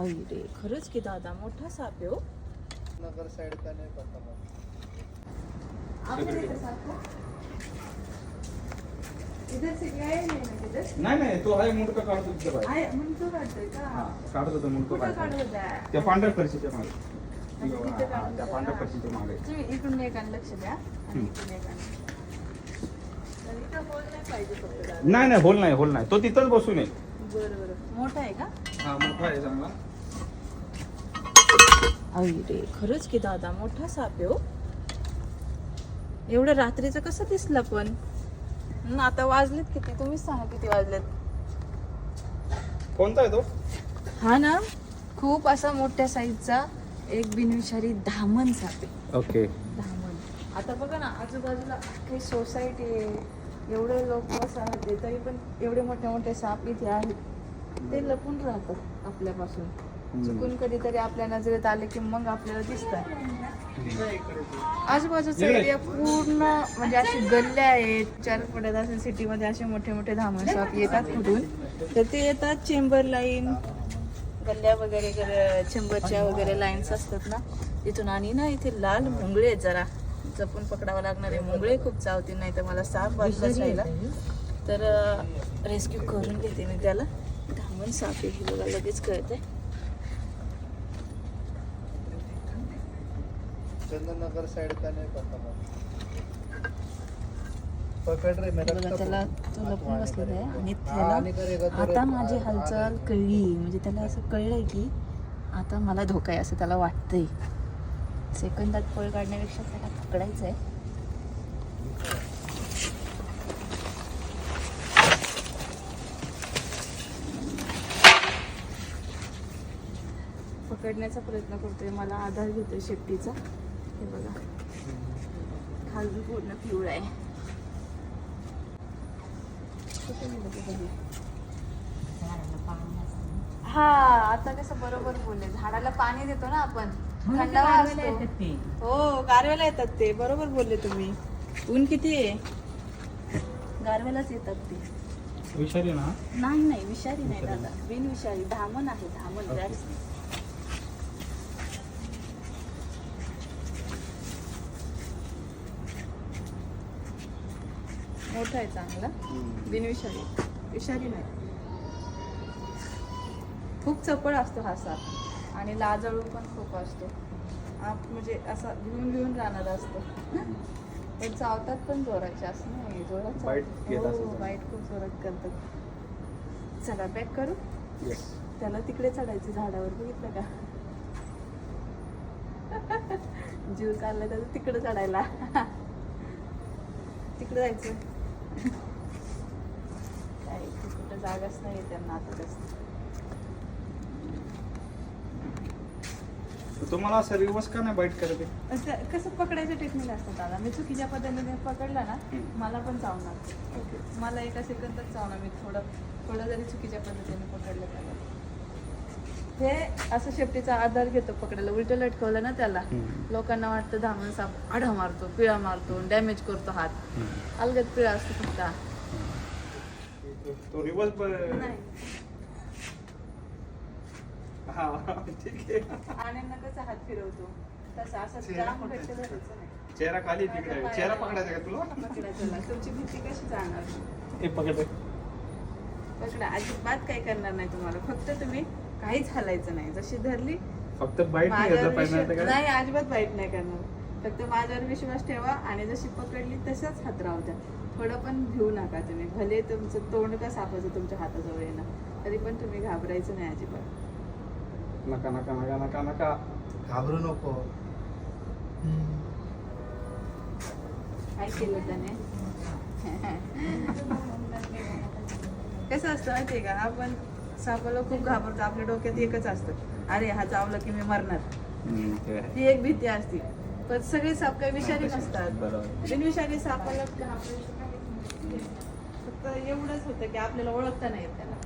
आई रे खरंच की दादा मोठा साप आहे हो. नगर साइड का नहीं पता मुझे इधर से गया नहीं ना किधर नाही तो आहे मुंडका काढतो बाहेर. काढत होता मुंडका त्या पांढऱ्या फरशीच्या मागे. त्या पांढऱ्या? फरशीच्या मागे. इकडून लक्ष द्या. नाही. नाही नाही होल नाही होल नाही. तो तिथंच बसून बरं बरं. मोठा आहे का? हा मोठा आहे चांगला. आई रे खरंच की दादा मोठा साप हो. एवढं रात्रीचं कसं दिसलं पण? आता वाजलेत किती? तुम्हीच सांगा किती वाजलेत? कोणता आहे तो? हा ना खूप असा मोठ्या साईजचा एक बिनविषारी धामण साप आहे. ओके. धामण. आता बघा ना आजूबाजूला काही सोसायटी आहे. एवढे लोक वसाहत तरी पण एवढे मोठे मोठे साप इथे आहेत. ते लपून राहतात आपल्यापासून. चुकून कधीतरी आपल्या नजरेत आले की मग आपल्याला दिसतात आजूबाजूचा. एरिया पूर्ण म्हणजे अशी गल्ल्या आहेत चार पडत असेल सिटीमध्ये असे मोठे मोठे धामण शॉप येतात कुठून? तर ते येतात चेंबर लाईन गल्ल्या वगैरे गर- चेंबरच्या वगैरे लाईन्स असतात ना. तिथून आणि ना इथे लाल मुंगळे आहेत जरा. जपून पकडावं लागणार आहे. मुंगळे खूप चावतील नाही तर मला साप वाजलाच राहिला तर रेस्क्यू करून घेते मी त्याला. धामण साप आहे हे बघा लगेच कळते चंदन नगर साइड का नहीं पता पकड़ रहे मेरा बघा त्याला तो लपून बसलेला आहे. आणि त्याला आता माझी हालचाल कळली. म्हणजे त्याला असं कळलंय की आता मला धोका आहे असं त्याला वाटतंय. सेकंदात पळ काढण्यापेक्षा त्याला पकडायचं आहे पकडण्याचा प्रयत्न करतोय. मला आधार घेतोय शेपटीचा. हे बघा खालून पूर्ण पिवळा आहे. हा आता कसं बरोबर बोलले झाडाला पाणी देतो ना आपण थंडावा असतो हो गारव्याला येतात ते बरोबर बोलले तुम्ही ऊन किती आहे गारव्यालाच येतात ते विषारी ना नाही नाही विषारी नाही दादा बिन विषारी धामण आहे धामण मोठा आहे चांगला. बिनविषारी विषारी. नाही. खूप चपळ असतो हा साप. आणि लाजळू पण खूप असतो. आप म्हणजे असा घेऊन घेऊन राहणार असतो. पण चावतात पण जोराचे असं नाही. जोरात. असेल हो खूप जोरात करतात. चला पॅक करू? त्याला तिकडे चढायचं झाडावर बघितलं का? जीव चालला त्याचा तिकडे चढायला. तिकडे जायचं. काय कुठं जागाच नाही त्यांना आता तुम्हाला असं रिवर्स का नाही बाईट करत? असं कसं पकडायचं टेक्निक असतं दादा. मी चुकीच्या पद्धतीने पकडला ना. मला पण चावणार. मला एका सेकंदात चावणार. मी थोडं थोडं जरी चुकीच्या पद्धतीने पकडलं हे असं शेपटीचा आधार घेतो पकडायला. उलट लटकवलं ना त्याला. लोकांना वाटतं धामण साप आढा मारतो पिळा मारतो डॅमेज करतो हात. अलगद पिळा असतो फक्त. तो रिवर्स हा हात फिरवतो. तसं असं जाम चेहरा खाली तिकडे. चेहरा पकडायचा का तुला? पकडायचं. तुमची भीती कशी जाणार? हे पकड. पकडा. अजिबात काही करणार नाही तुम्हाला. फक्त तुम्ही काहीच हलायचं नाही. जशी धरली फक्त बाईट नाही अजिबात वाईट नाही करणार. फक्त माझ्यावर विश्वास ठेवा आणि जशी पकडली तसंच हात राहू द्या. थोडं पण भिवू नका तुम्ही. भले तुमचं तोंड का सापाचं तुमच्या हाताजवळ येणार तरी पण तुम्ही घाबरायचं नाही अजिबात. नका नका नका नका नका. घाबरू नको. काय केलं त्याने. कसं असतं माहितीये का? आपण सापाला खूप घाबरतो. आपल्या डोक्यात एकच असतं. अरे हा चावलं की मी मरणार. ते एक भीती असते. पण सगळे साप काही विषारी नसतात. बरोबर. बिनविषारी सापाला. फक्त एवढंच होतं की आपल्याला ओळखता नाही त्याला.